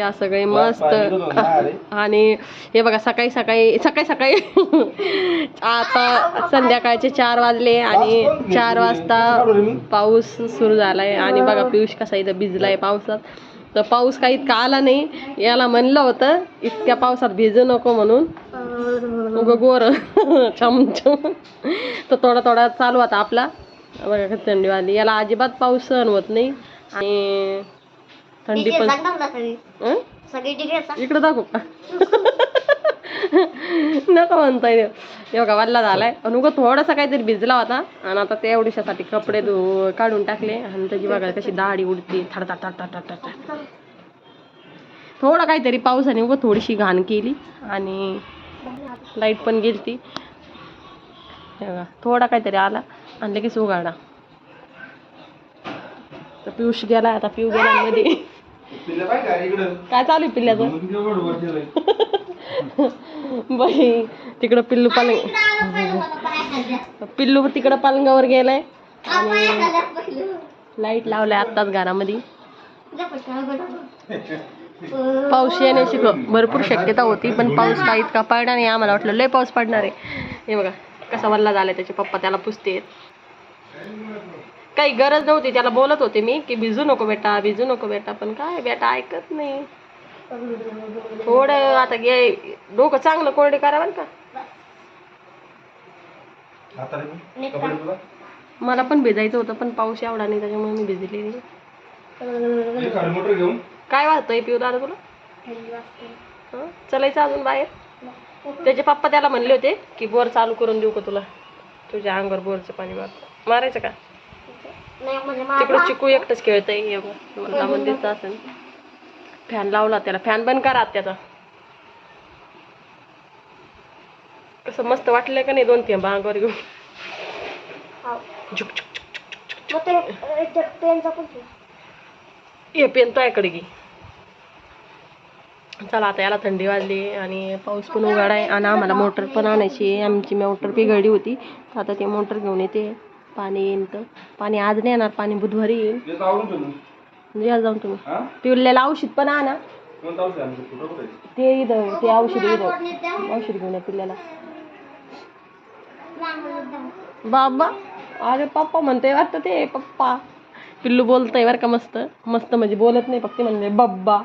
असे सगळे मस्त. आणि हे बघा सकाळी सकाळी सकाळी सकाळी. आता संध्याकाळचे चार वाजले आणि चार वाजता पाऊस सुरू झालाय. आणि बघा पियुष कसा इथं भिजलाय पावसात. तर पाऊस काही इतका आला नाही. याला म्हणलं होतं इतक्या पावसात भिजू नको म्हणून. गोर. छमछम तर थोडा थोडा चालू आता आपला. बघा किती थंडी वाजली. याला अजिबात पाऊस सहन होत नाही. आणि थंडी पण हं? सगळी डिग्री इकडं दाखव. नको म्हणताय हे बघा वल्ला झालाय. आणि उगा थोडासा काहीतरी भिजला होता. आणि आता ते एवढ्यासाठी कपडे धु काढून टाकले. आणि त्याची बघा कशी दाढी उडते. थड थड थड थड काहीतरी पावसाने उगा थोडीशी घाण केली. आणि लाइट पण गेली ती हे बघा थोडा काहीतरी आला. आणि लगेच उघाडा. तर पियुष गेला आता पिऊ गेला मध्ये. काय चालू आहे पिल्ल्याचं? बाई तिकडं पिल्लू पालंग पिल्लू तिकडं पालंगावर गेलाय. आणि लाइट लावलाय आत्ताच घरामध्ये. पाऊस येण्याची भरपूर शक्यता होती पण पाऊस काही इतका पडला नाही आम्हाला वाटलं लय पाऊस पडणार आहे. हे बघा कसा वल्ला झालाय त्याचे पप्पा त्याला पुसते काही गरज नव्हती त्याला बोलत होते मी की भिजू नको बेटा भिजू नको बेटा पण काय बेटा ऐकत नाही. थोडं आता गे डोकं चांगलं कोरडे करा बरं का. मला पण भिजायचं होतं पण पाऊस एवढा नाही त्याच्यामुळे मी भिजली नाही काय वाटतंय पिऊ दादा तुला? हं? चलायचं अजून बाहेर? त्याचे पप्पा त्याला म्हणले होते की बोर चालू करून देऊ का तुला? तुझ्या अंगावर बोरचं पाणी मारतं मारायचं का? तिकडं चिकू एकटंच खेळतंय हे मंदिरचं असेल. फॅन लावला त्याला. फॅन बंद करा त्याचा कसं मस्त वाटलं का नाही दोन थेंब अंगावर घेऊन? झुक झुक झुक ये पेन तो याकडे घे. चला आता याला थंडी वाजली आणि पाऊस पण उघाडाय आणि आम्हाला मोटर पण आणायची आहे. आमची मोटर बिघडली होती. आता ते मोटर घेऊन येते. पाणी येईन तर. पाणी आज नाही येणार पाणी बुधवारी येईल या जाऊन तुम्ही पिवलेलं औषध पण आणा ते इथं ते औषध इथं. औषध घेऊन या पिल्ल्याला. बाबा अरे पप्पा म्हणते वाटतं ते पप्पा. पिल्लू बोलतंय बरं का मस्त. मस्त म्हणजे बोलत नाही फक्त म्हणते बब्बा.